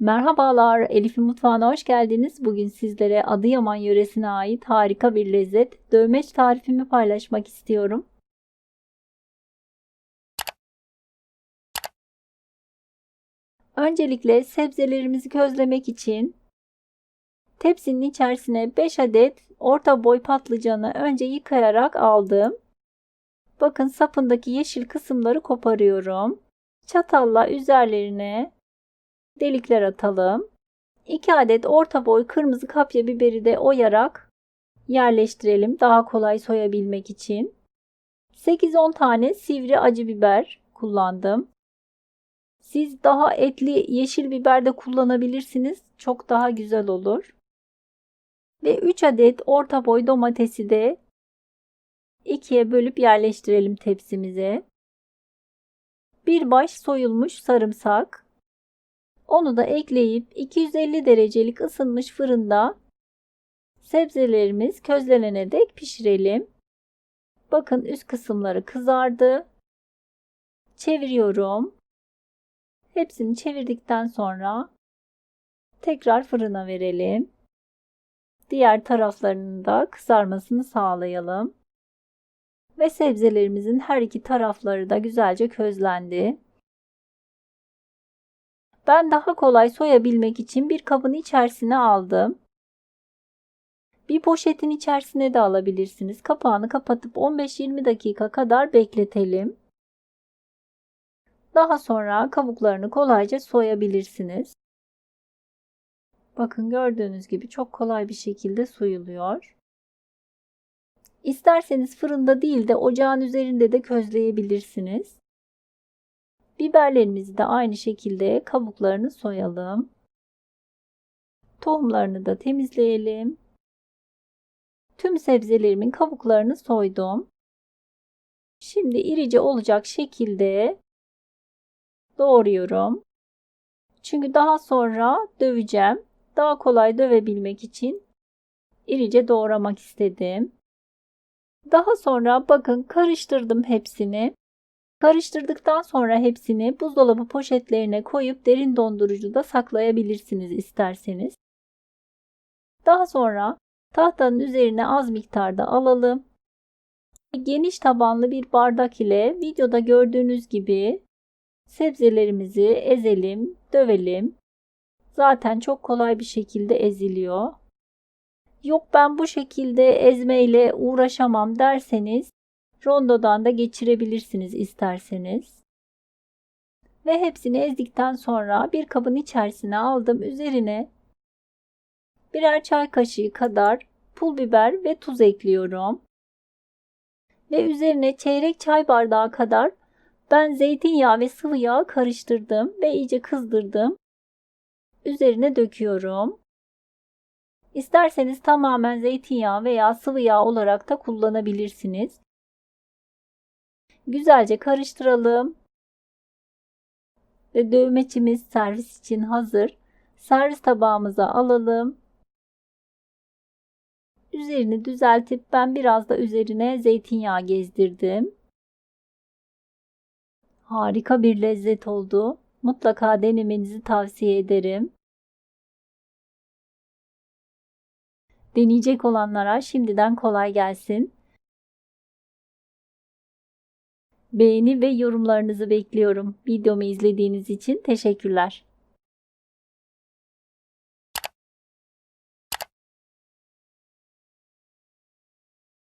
Merhabalar, Elif'in mutfağına hoş geldiniz. Bugün sizlere Adıyaman yöresine ait harika bir lezzet, dövmeç tarifimi paylaşmak istiyorum. Öncelikle sebzelerimizi közlemek için tepsinin içerisine 5 adet orta boy patlıcanı önce yıkayarak aldım. Bakın sapındaki yeşil kısımları koparıyorum. Çatalla üzerlerine delikler atalım. 2 adet orta boy kırmızı kapya biberi de oyarak yerleştirelim daha kolay soyabilmek için. 8-10 tane sivri acı biber kullandım. Siz daha etli yeşil biber de kullanabilirsiniz. Çok daha güzel olur. Ve 3 adet orta boy domatesi de ikiye bölüp yerleştirelim tepsimize. Bir baş soyulmuş sarımsak. Onu da ekleyip 250 derecelik ısınmış fırında sebzelerimiz közlenene dek pişirelim. Bakın üst kısımları kızardı. Çeviriyorum. Hepsini çevirdikten sonra tekrar fırına verelim. Diğer taraflarının da kızarmasını sağlayalım. Ve sebzelerimizin her iki tarafları da güzelce közlendi. Ben daha kolay soyabilmek için bir kabın içerisine aldım. Bir poşetin içerisine de alabilirsiniz. Kapağını kapatıp 15-20 dakika kadar bekletelim. Daha sonra kabuklarını kolayca soyabilirsiniz. Bakın gördüğünüz gibi çok kolay bir şekilde soyuluyor. İsterseniz fırında değil de ocağın üzerinde de közleyebilirsiniz. Biberlerimizi de aynı şekilde kabuklarını soyalım. Tohumlarını da temizleyelim. Tüm sebzelerimin kabuklarını soydum. Şimdi irice olacak şekilde doğruyorum. Çünkü daha sonra döveceğim. Daha kolay dövebilmek için irice doğramak istedim. Daha sonra bakın karıştırdım hepsini. Karıştırdıktan sonra hepsini buzdolabı poşetlerine koyup derin dondurucuda saklayabilirsiniz isterseniz. Daha sonra tahtanın üzerine az miktarda alalım. Geniş tabanlı bir bardak ile videoda gördüğünüz gibi sebzelerimizi ezelim, dövelim. Zaten çok kolay bir şekilde eziliyor. Yok ben bu şekilde ezmeyle uğraşamam derseniz rondodan da geçirebilirsiniz isterseniz. Ve hepsini ezdikten sonra bir kabın içerisine aldım. Üzerine birer çay kaşığı kadar pul biber ve tuz ekliyorum. Ve üzerine çeyrek çay bardağı kadar ben zeytinyağı ve sıvı yağ karıştırdım ve iyice kızdırdım. Üzerine döküyorum. İsterseniz tamamen zeytinyağı veya sıvı yağ olarak da kullanabilirsiniz. Güzelce karıştıralım. Ve dövmeçimiz servis için hazır. Servis tabağımıza alalım. Üzerini düzeltip ben biraz da üzerine zeytinyağı gezdirdim. Harika bir lezzet oldu. Mutlaka denemenizi tavsiye ederim. Deneyecek olanlara şimdiden kolay gelsin. Beğeni ve yorumlarınızı bekliyorum. Videomu izlediğiniz için teşekkürler.